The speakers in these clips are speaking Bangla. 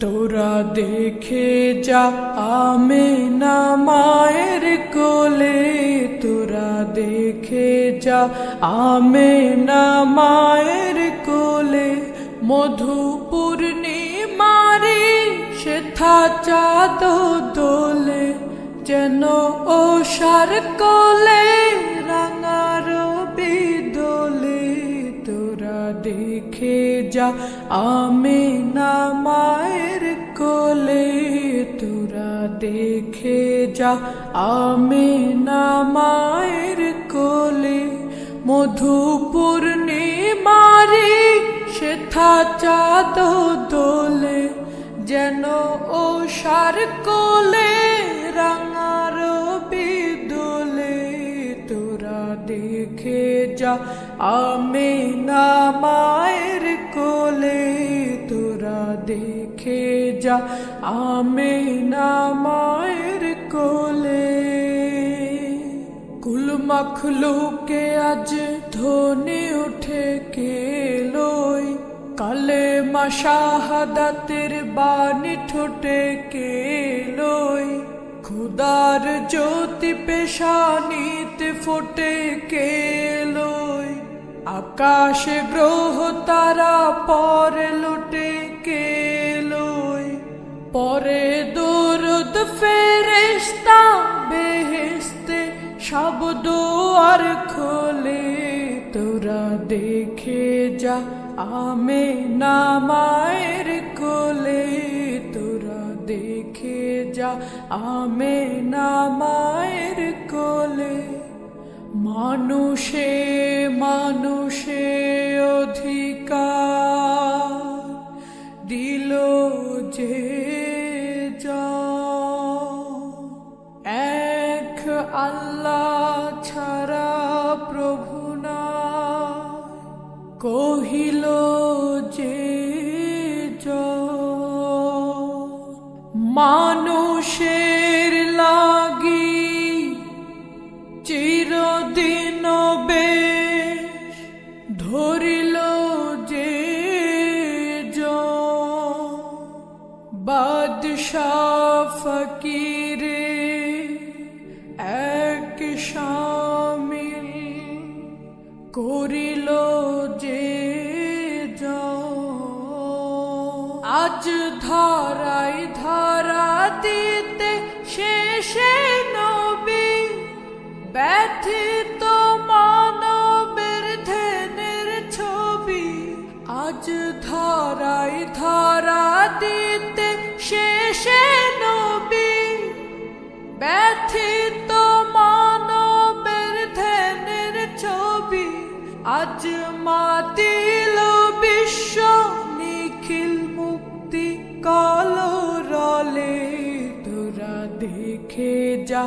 তোরা দেখে যা আমি না মায়ের কোলে। তোরা দেখে যা আমি না মায়ের কোলে। মধু পূর্ণিমারি সেথা চাঁদ দোলে যেন ও সার কোলে যা আমি না মায়ের কোলে তোরা দেখে যা। আমি না মায়ের কোলে মধু পূর্ণিমারি সেথা চাঁদ দোলে যেন ও সার কোলে দেখে যা আমি না মায়ের কোলে তোরা দেখে যা আমি না মায়ের কোলে। কুল মখলুকে আজ ধনে উঠে কেলই কালে মাসাহাদাতের বাণী ঠোঁটে কেলই খুদার জ্যোতি পেশানিতে ফোটে কেলই। আকাশে গ্রহ তারা পরে লুটে কেলই। পরে দরদ ফেরেস্তা বেহেস্তে সব দুয়ার খোলে, তোরা দেখে যা, আমি না যা আমি না মায়ের কোলে। মানুষে মানুষে অধিকার দিল যে এক আল্লাহ ছাড়া প্রভু না কহিল মানুষের লাগি চিরদিন বেশ ধরিল যে। বাদশাহ ফকিরে এক শামিল করিল যে আজ ধরাই ধরা দিতে শেষে নবী। ব্যথিত মানবের ধ্যানের ছবি আজ ধরাই ধরা দিতে শেষে নবী। ব্যথিত মানবের ধ্যানের ছবি আজ মাতিল দেখে যা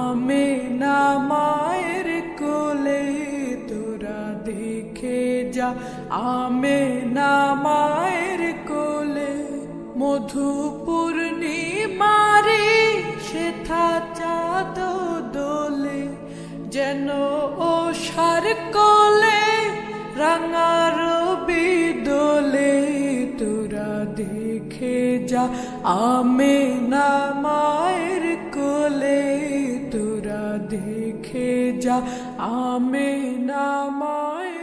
আমি না মায়ের কোলে তোরা দেখে যা আমি না মায়ের কোলে মধু পূর্ণিমারি সেথা চাঁদ দোলে যেন ও সার কোলে রাঙার বিদোলে তোরা দেখে যা আমি না মায়ের কোলে তোরা দেখে যা আমে নামায়